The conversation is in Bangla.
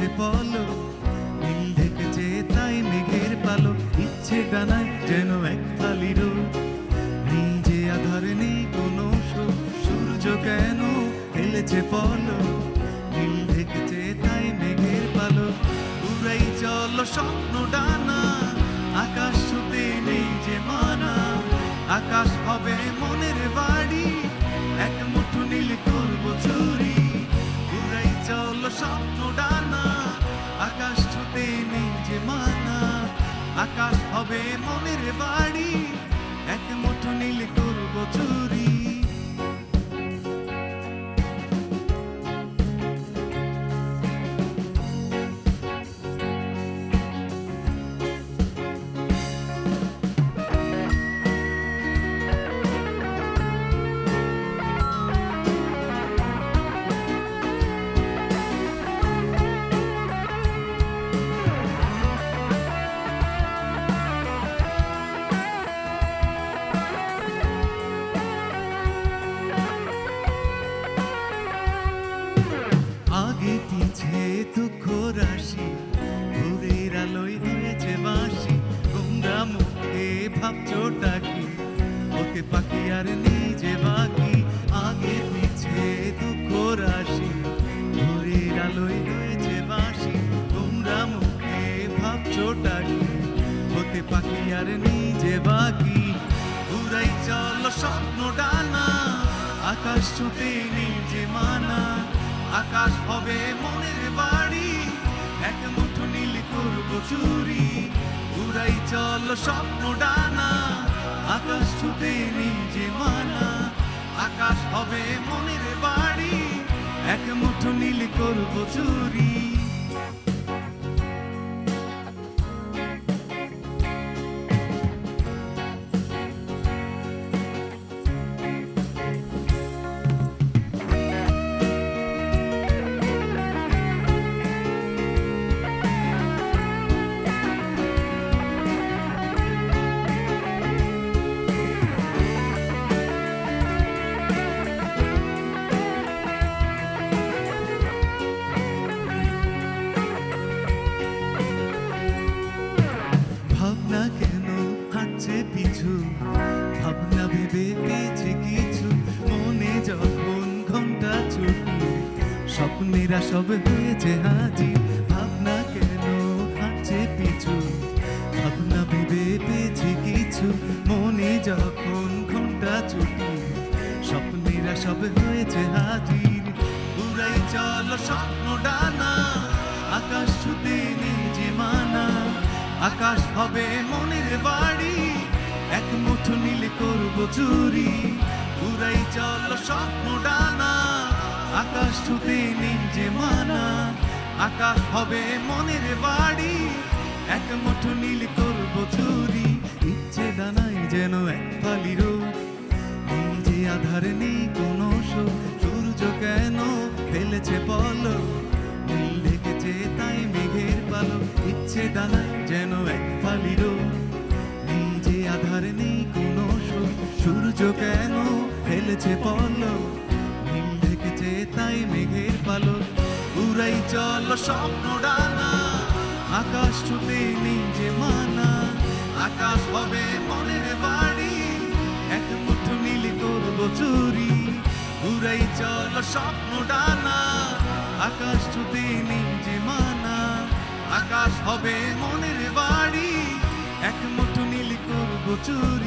ফেলেছে পলো, নীল ঢেকেছে তাই মেঘের পালো। ইচ্ছে ডানায় যেন এক ফালি নিজে আধার নেই কোনো সূর্য কেন ফেলেছে পলো? নীল ঢেকেছে তাই মেঘের পালো। উড়াই চল স্বপ্ন ডানা, আকাশ ছুতে নেই যে মানা। আকাশ হবে মনের বাড়ি, এক মুঠো নীল করব চুরি উড়াই চল স্বপ্ন ডানা আকাশ হবে মনের বাড়ি আগে দুঃখ রাশি ভোরের আলোয় হয়েছে বাঁশি। তোমরা মুখে ভাবছ ডাকি ওকে পাখি আর নিজে বাকি। আগে পিছে দুঃখ রাশি ভোরের আলোয় হয়েছে বাঁশি। তোমরা মুখে ভাবছ ডাকি হতে পাখি আর নিজে বাকি। ঘুরাই চল স্বপ্ন ডানা, আকাশ ছুতে নিজে মানা। আকাশ হবে মনের বাড়ি। এক মুঠো নীল করব চুরি। উড়াই চল স্বপ্ন ডানা। স্বপ্নেরা সব হয়েছে হাজির ভাবনা কেন হাঁটছে পিছু? ভাবনা ভেবে পেয়েছে কিছু। মনে যখন ঘণ্টা ছুটি, স্বপ্নেরা সব হয়েছে হাজির। উড়াই চল স্বপ্ন ডানা, আকাশ ছুতে নিজে মানা। আকাশ হবে মনের বাড়ি, এক মুঠো নীল করব চুরি। উড়াই চল স্বপ্ন ডানা আকাশ ছুতে নিজে মানা, আকাশ হবে মনের বাড়ি। এক মুঠো নীল করব চুরি ইচ্ছে দানাই যেন এক ফালি রোদ নিজে আধার নেই কোনো সূর্য কেন ফেলেছে বল নীল ঢেকেছে তাই মেঘের পালো ইচ্ছে ডানায় যেন এক ফালি নিজে আধার নেই কোনো সূর্য কেন ফেলেছে পলো নীল ঢেকেছে তাই মেঘের পালো উড়াই চল স্বপ্ন ডানা। আকাশ ছুতে নিজে মানা। আকাশ হবে মনের বাড়ি। এক মুঠো নীল করব চুরি। উড়াই চল স্বপ্ন ডানা। আকাশ ছুতে নিজে মানা। আকাশ হবে মনের বাড়ি। এক মুঠো নীল করব চুরি।